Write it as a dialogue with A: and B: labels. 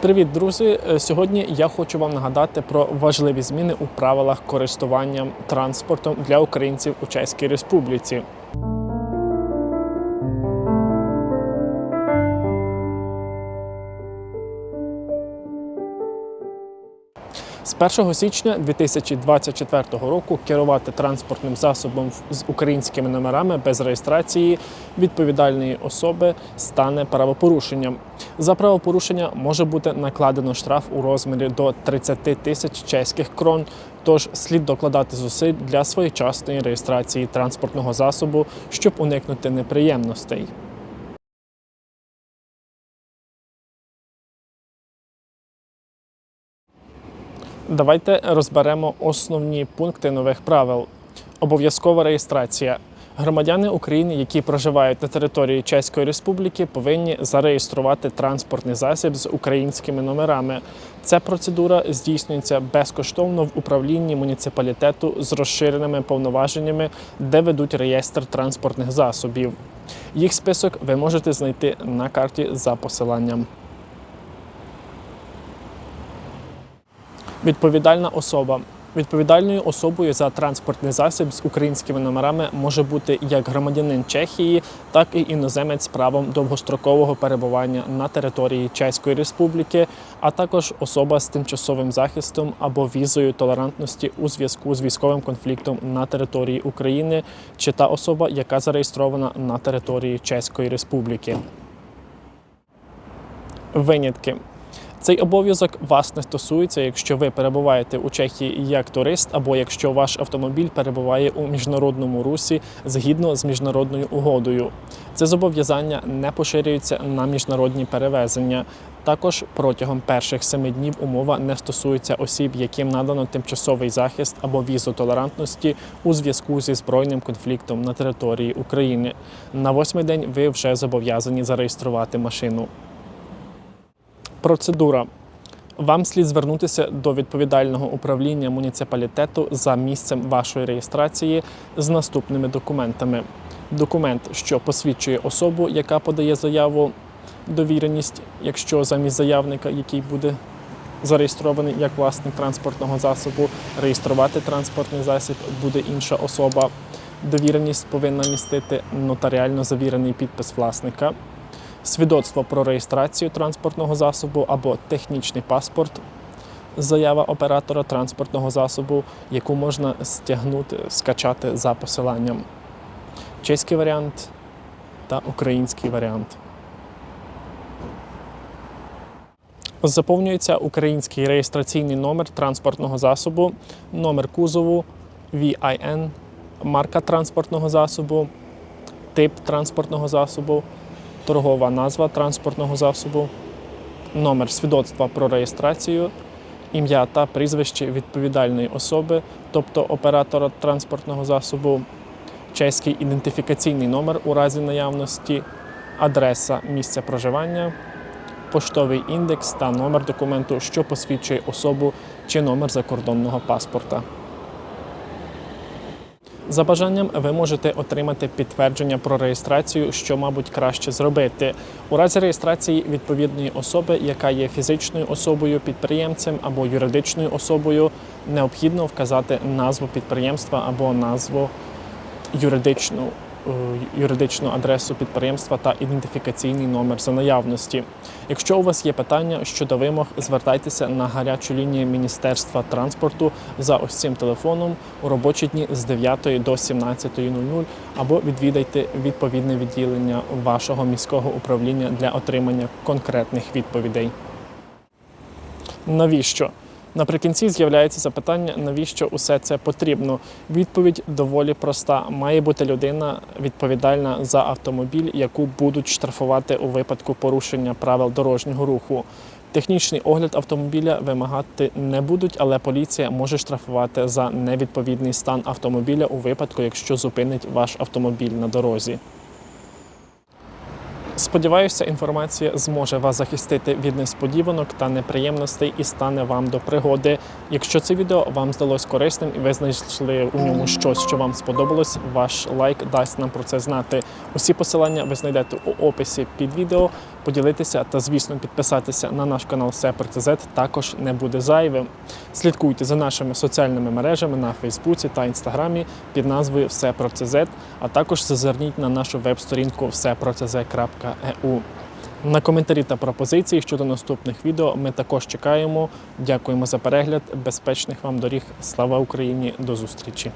A: Привіт, друзі! Е, Сьогодні я хочу вам нагадати про важливі зміни у правилах користування транспортом для українців у Чеській Республіці. З 1 січня 2024 року керувати транспортним засобом з українськими номерами без реєстрації відповідальної особи стане правопорушенням. За правопорушення може бути накладено штраф у розмірі до 30 тисяч чеських крон. Тож слід докладати зусиль для своєчасної реєстрації транспортного засобу, щоб уникнути неприємностей. Давайте розберемо основні пункти нових правил. Обов'язкова реєстрація. Громадяни України, які проживають на території Чеської Республіки, повинні зареєструвати транспортний засіб з українськими номерами. Ця процедура здійснюється безкоштовно в управлінні муніципалітету з розширеними повноваженнями, де ведуть реєстр транспортних засобів. Їх список ви можете знайти на карті за посиланням. Відповідальна особа. Відповідальною особою за транспортний засіб з українськими номерами може бути як громадянин Чехії, так і іноземець з правом довгострокового перебування на території Чеської Республіки, а також особа з тимчасовим захистом або візою толерантності у зв'язку з військовим конфліктом на території України, чи та особа, яка зареєстрована на території Чеської Республіки. Винятки. Цей обов'язок вас не стосується, якщо ви перебуваєте у Чехії як турист, або якщо ваш автомобіль перебуває у міжнародному русі згідно з міжнародною угодою. Це зобов'язання не поширюється на міжнародні перевезення. Також протягом перших семи днів умова не стосується осіб, яким надано тимчасовий захист або візу толерантності у зв'язку зі збройним конфліктом на території України. На восьмий день ви вже зобов'язані зареєструвати машину. Процедура. Вам слід звернутися до відповідального управління муніципалітету за місцем вашої реєстрації з наступними документами: документ, що посвідчує особу, яка подає заяву, довіреність, якщо замість заявника, який буде зареєстрований як власник транспортного засобу, реєструвати транспортний засіб буде інша особа. Довіреність повинна містити нотаріально завірений підпис власника свідоцтво про реєстрацію транспортного засобу або технічний паспорт, заява оператора транспортного засобу, яку можна стягнути, скачати за посиланням. Чеський варіант та український варіант. Заповнюється український реєстраційний номер транспортного засобу, номер кузову, VIN, марка транспортного засобу, тип транспортного засобу, торгова назва транспортного засобу, номер свідоцтва про реєстрацію, ім'я та прізвище відповідальної особи, тобто оператора транспортного засобу, чеський ідентифікаційний номер у разі наявності, адреса місця проживання, поштовий індекс та номер документу, що посвідчує особу чи номер закордонного паспорта. За бажанням ви можете отримати підтвердження про реєстрацію, що, мабуть, краще зробити. У разі реєстрації відповідної особи, яка є фізичною особою, підприємцем або юридичною особою, необхідно вказати назву підприємства або назву юридичну. Е, Юридичну адресу підприємства та ідентифікаційний номер за наявності. Якщо у вас є питання щодо вимог, звертайтеся на гарячу лінію Міністерства транспорту за ось цим телефоном у робочі дні з 9 до 17.00 або відвідайте відповідне відділення вашого міського управління для отримання конкретних відповідей. Навіщо? Наприкінці з'являється запитання, навіщо усе це потрібно. Відповідь доволі проста. Має бути людина відповідальна за автомобіль, яку будуть штрафувати у випадку порушення правил дорожнього руху. Технічний огляд автомобіля вимагати не будуть, але поліція може штрафувати за невідповідний стан автомобіля у випадку, якщо зупинить ваш автомобіль на дорозі. Сподіваюся, інформація зможе вас захистити від несподіванок та неприємностей і стане вам до пригоди. Якщо це відео вам здалось корисним і ви знайшли у ньому щось, що вам сподобалось, ваш лайк дасть нам про це знати. Усі посилання ви знайдете у описі під відео. Поділитися та, звісно, підписатися на наш канал Все ТЗ також не буде зайвим. Слідкуйте за нашими соціальними мережами на Фейсбуці та Інстаграмі під назвою Все про ЦЗ, а також зазирніть на нашу веб-сторінку всепроцз.eu. На коментарі та пропозиції щодо наступних відео ми також чекаємо. Дякуємо за перегляд. Безпечних вам доріг. Слава Україні! До зустрічі!